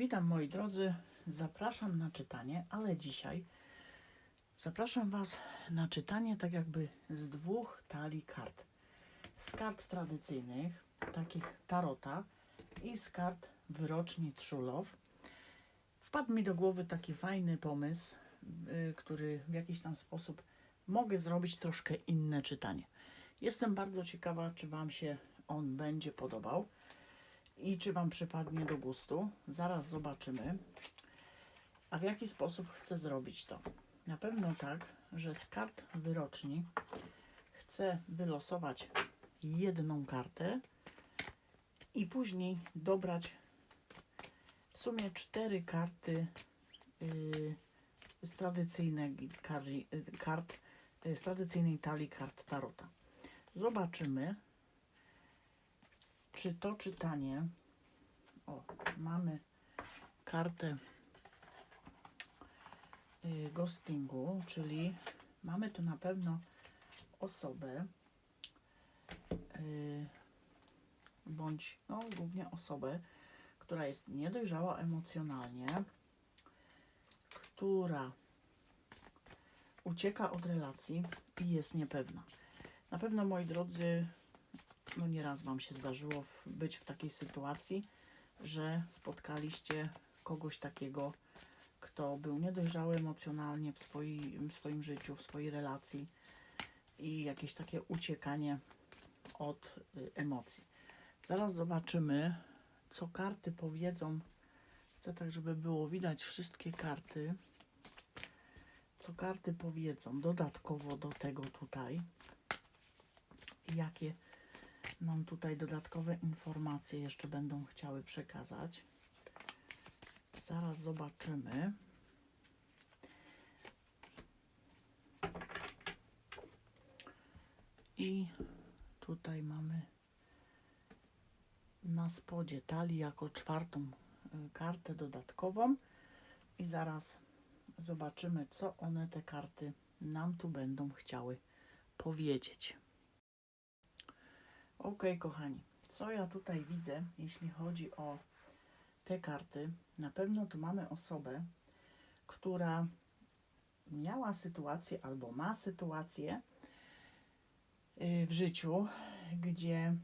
Witam moi drodzy, zapraszam na czytanie, ale dzisiaj zapraszam Was na czytanie tak jakby z dwóch talii kart. Z kart tradycyjnych, takich tarota i z kart wyroczni Trzulow. Wpadł mi do głowy taki fajny pomysł, y, który w jakiś tam sposób mogę zrobić troszkę inne czytanie. Jestem bardzo ciekawa, czy Wam się on będzie podobał i czy Wam przypadnie do gustu. Zaraz zobaczymy. A w jaki sposób chcę zrobić to? Na pewno tak, że z kart wyroczni chcę wylosować jedną kartę i później dobrać w sumie cztery karty yy, z tradycyjnej y, kart, y, z tradycyjnej talii kart Tarota. Zobaczymy, czy to czytanie. O, mamy kartę y, ghostingu, czyli mamy tu na pewno osobę, y, bądź no, głównie osobę, która jest niedojrzała emocjonalnie, która ucieka od relacji i jest niepewna. Na pewno, moi drodzy, no nieraz Wam się zdarzyło w, być w takiej sytuacji, że spotkaliście kogoś takiego, kto był niedojrzały emocjonalnie w, swoi, w swoim życiu, w swojej relacji i jakieś takie uciekanie od y, emocji. Zaraz zobaczymy, co karty powiedzą. Chcę tak, żeby było widać wszystkie karty. Co karty powiedzą dodatkowo do tego tutaj. Jakie nam tutaj dodatkowe informacje jeszcze będą chciały przekazać. Zaraz zobaczymy. I tutaj mamy na spodzie talii jako czwartą y, kartę dodatkową i zaraz zobaczymy, co one te karty nam tu będą chciały powiedzieć. Ok, kochani, co ja tutaj widzę, jeśli chodzi o te karty? Na pewno tu mamy osobę, która miała sytuację albo ma sytuację y, w życiu, gdzie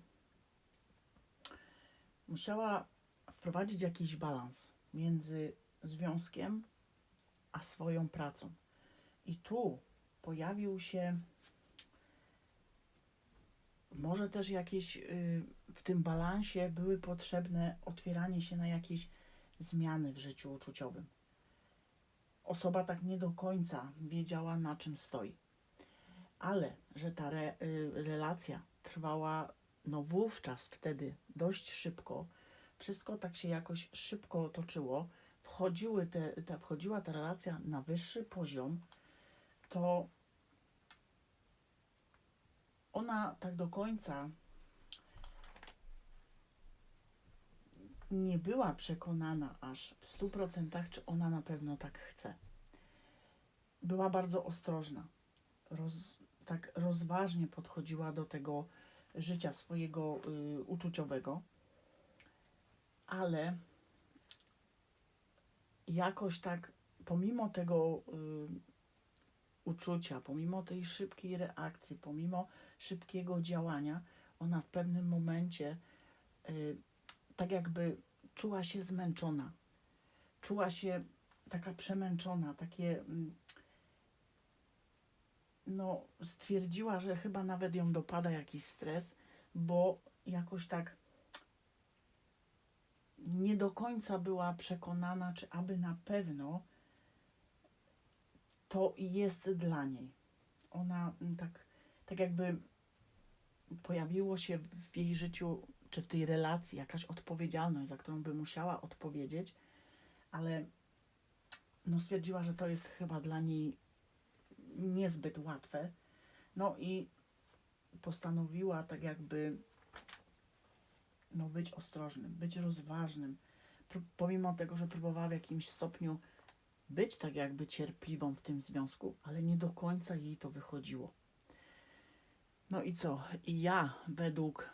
musiała wprowadzić jakiś balans między związkiem a swoją pracą. I tu pojawił się może też jakieś y, w tym balansie były potrzebne otwieranie się na jakieś zmiany w życiu uczuciowym. Osoba tak nie do końca wiedziała, na czym stoi. Ale że ta re, y, relacja trwała, no wówczas, wtedy dość szybko, wszystko tak się jakoś szybko toczyło, wchodziły te, ta, wchodziła ta relacja na wyższy poziom, to ona tak do końca nie była przekonana aż w stu procentach, czy ona na pewno tak chce. Była bardzo ostrożna. Roz, tak rozważnie podchodziła do tego życia swojego y, uczuciowego, ale jakoś tak, pomimo tego y, uczucia, pomimo tej szybkiej reakcji, pomimo szybkiego działania, ona w pewnym momencie y, tak jakby czuła się zmęczona. Czuła się taka przemęczona, takie. mm, No, stwierdziła, że chyba nawet ją dopada jakiś stres, bo jakoś tak nie do końca była przekonana, czy aby na pewno to jest dla niej. Ona mm, tak, tak jakby pojawiło się w jej życiu, czy w tej relacji jakaś odpowiedzialność, za którą by musiała odpowiedzieć, ale no stwierdziła, że to jest chyba dla niej niezbyt łatwe. No i postanowiła tak jakby no być ostrożnym, być rozważnym. Pomimo tego, że próbowała w jakimś stopniu być tak jakby cierpliwą w tym związku, ale nie do końca jej to wychodziło. No i co? I ja według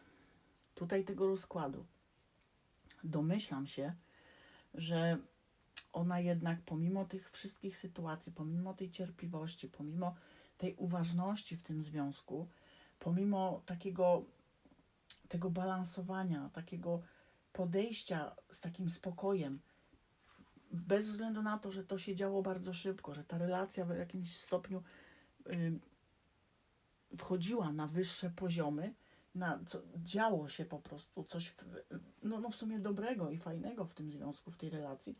tutaj tego rozkładu domyślam się, że ona jednak pomimo tych wszystkich sytuacji, pomimo tej cierpliwości, pomimo tej uważności w tym związku, pomimo takiego tego balansowania, takiego podejścia z takim spokojem, bez względu na to, że to się działo bardzo szybko, że ta relacja w jakimś stopniu wchodziła na wyższe poziomy, na co, działo się po prostu coś, w, no, no w sumie dobrego i fajnego w tym związku, w tej relacji,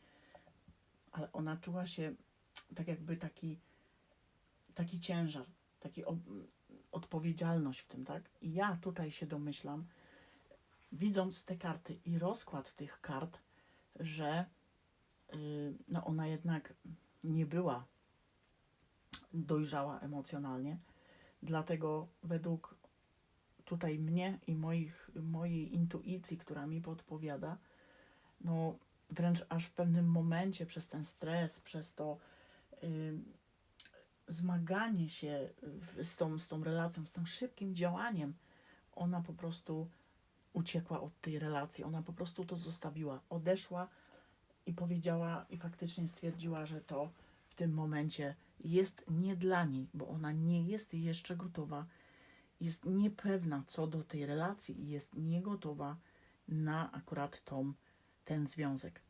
ale ona czuła się tak jakby taki, taki ciężar, taki odpowiedzialność w tym, tak? I ja tutaj się domyślam, widząc te karty i rozkład tych kart, że y, no ona jednak nie była dojrzała emocjonalnie, dlatego według tutaj mnie i moich, mojej intuicji, która mi podpowiada, no wręcz aż w pewnym momencie przez ten stres, przez to zmaganie się z, tą, z tą relacją, z tym szybkim działaniem, ona po prostu uciekła od tej relacji, ona po prostu to zostawiła, odeszła i powiedziała i faktycznie stwierdziła, że to w tym momencie jest nie dla niej, bo ona nie jest jeszcze gotowa, jest niepewna co do tej relacji i jest niegotowa na akurat tą, ten związek.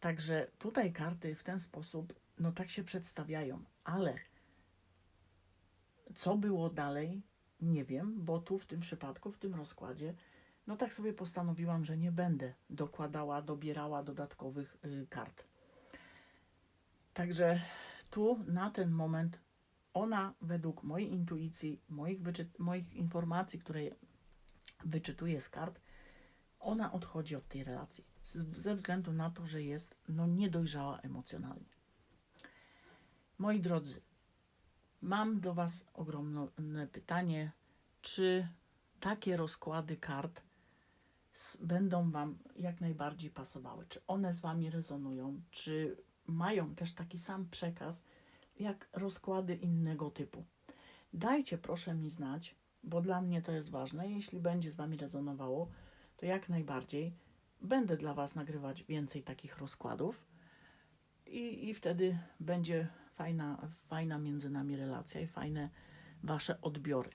Także tutaj karty w ten sposób, no tak się przedstawiają, ale co było dalej, nie wiem, bo tu w tym przypadku, w tym rozkładzie, no tak sobie postanowiłam, że nie będę dokładała, dobierała dodatkowych y, kart. Także tu na ten moment ona według mojej intuicji, moich, moich informacji, które wyczytuję z kart, ona odchodzi od tej relacji ze względu na to, że jest no, niedojrzała emocjonalnie. Moi drodzy, mam do Was ogromne pytanie, czy takie rozkłady kart będą Wam jak najbardziej pasowały? Czy one z Wami rezonują? Czy mają też taki sam przekaz jak rozkłady innego typu? Dajcie proszę mi znać, bo dla mnie to jest ważne. Jeśli będzie z Wami rezonowało, to jak najbardziej będę dla Was nagrywać więcej takich rozkładów i, i wtedy będzie fajna, fajna między nami relacja i fajne Wasze odbiory.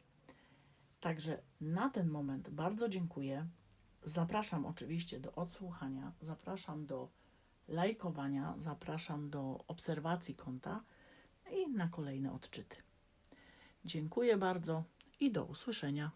Także na ten moment bardzo dziękuję. Zapraszam oczywiście do odsłuchania, zapraszam do lajkowania, zapraszam do obserwacji konta i na kolejne odczyty. Dziękuję bardzo i do usłyszenia.